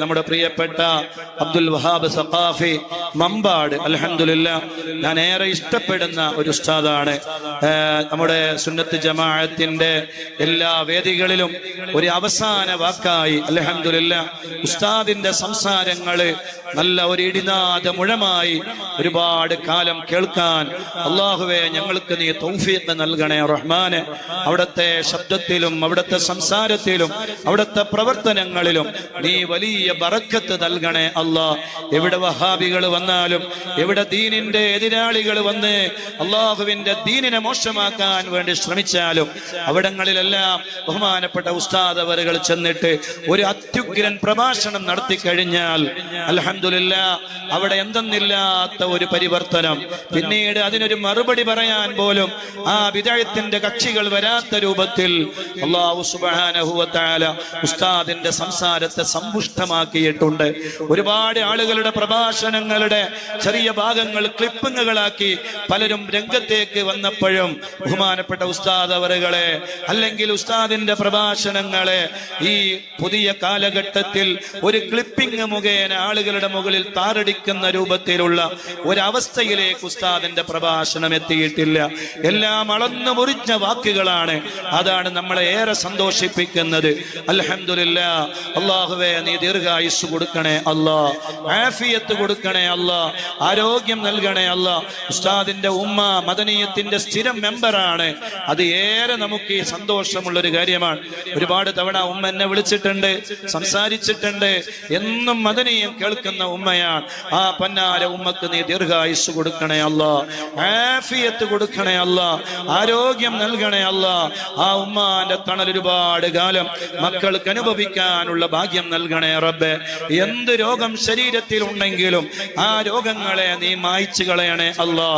നമ്മുടെ പ്രിയപ്പെട്ട അബ്ദുൽ വഹാബ് സഖാഫി മമ്പാട്. അൽഹംദുലില്ല ഞാൻ ഏറെ ഇഷ്ടപ്പെടുന്ന ഒരു ഉസ്താദാണ്. നമ്മുടെ സുന്നത്ത് ജമാഅത്തിന്റെ എല്ലാ വേദികളിലും ഒരു അവസാന വാക്കായി അൽഹംദുലില്ല ഉസ്താദിന്റെ സംസാരങ്ങൾ നല്ല ഒരു ഇടിനാഥ മുഴമായി ഒരുപാട് കാലം കേൾക്കാൻ അള്ളാഹുവെ ഞങ്ങൾക്ക് നീ തൗഫീഖ് നൽകണേ റഹ്മാന്. അവിടുത്തെ ശബ്ദത്തിലും അവിടുത്തെ സംസാരത്തിലും അവിടുത്തെ പ്രവർത്തനങ്ങളിലും നീ വലിയ ബറക്കത്ത് നൽകണേ അള്ളാ എവിടെ വഹാബികൾ വന്നാലും എവിടെ ദീനിന്റെ എതിരാളികൾ വന്ന് അള്ളാഹുവിന്റെ ദീനിനെ മോശമാക്കാൻ വേണ്ടി ശ്രമിച്ചാലും അവിടങ്ങളിലെല്ലാം ബഹുമാനപ്പെട്ട ഉസ്താദ് ചെന്നിട്ട് ഒരു അത്യുഗ്രൻ പ്രഭാഷണം നടത്തി കഴിഞ്ഞാൽ അലഹമില്ല അവിടെ എന്തെന്നില്ലാത്ത ഒരു പരിവർത്തനം. പിന്നീട് അതിനൊരു മറുപടി പറയാൻ പോലും ആ വിജയത്തിന്റെ കക്ഷികൾ വരാത്ത രൂപത്തിൽ അള്ളാഹു സുബാനഹുവത്താല ഉസ്താദിന്റെ സംസാരത്തെ സമ്പുഷ്ടമാക്കിയിട്ടുണ്ട് ഒരുപാട് ആളുകളുടെ പ്രഭാഷണങ്ങളുടെ ചെറിയ ഭാഗങ്ങൾ ക്ലിപ്പിങ്ങുകളാക്കി പലരും രംഗത്തേക്ക് വന്നപ്പോഴും ബഹുമാനപ്പെട്ട ഉസ്താദ് അവറുകളെ അല്ലെങ്കിൽ ഉസ്താദിന്റെ പ്രഭാഷണങ്ങളെ ഈ പുതിയ കാലഘട്ടത്തിൽ ഒരു ക്ലിപ്പിംഗ് മുഖേന ആളുകളുടെ മുകളിൽ താറടിക്കുന്ന രൂപത്തിലുള്ള ഒരവസ്ഥയിലേക്ക് ഉസ്താദിന്റെ പ്രഭാഷണം എത്തിയിട്ടില്ല. എല്ലാം അളന്നു മുറിഞ്ഞ വാക്കുകളാണ് അതാണ് നമ്മളെ ഏറെ സന്തോഷിപ്പിക്കുന്നത്. അലഹമില്ല അള്ളാഹുവേ നീ ദീർഘായുസ് കൊടുക്കണേ അല്ല. ആഫിയത്ത് കൊടുക്കണേ അല്ല. ആരോഗ്യം നൽകണേ അല്ല. ഉസ്താദിന്റെ ഉമ്മ മദനീയത്തിന്റെ സ്ഥിരം മെമ്പറാണ്. അത് ഏറെ നമുക്ക് സന്തോഷമുള്ള ഒരു കാര്യമാണ്. ഒരുപാട് തവണ ഉമ്മ എന്നെ വിളിച്ചിട്ടുണ്ട് സംസാരിച്ചിട്ടുണ്ട്. എന്നും മദനീയം കേൾക്കുന്ന ഉമ്മയാണ്. ആ പന്നാര ഉമ്മക്ക് നീ ദീർഘായുസ് കൊടുക്കണേ അല്ല. ആഫിയത്ത് കൊടുക്കണേ അല്ല. ആരോഗ്യം നൽകണേ അല്ല. ആ ഉമ്മാന്റെ തണൽ ഒരുപാട് കാലം മക്കൾക്ക് അനുഭവിക്കാനുള്ള ഭാഗ്യം നൽകണേ റബ്ബെ എന്ത് രോഗം ശരീരത്തിൽ ഉണ്ടെങ്കിലും ആ രോഗങ്ങളെ നീ മായ്ച്ചു കളയണേ അല്ലാ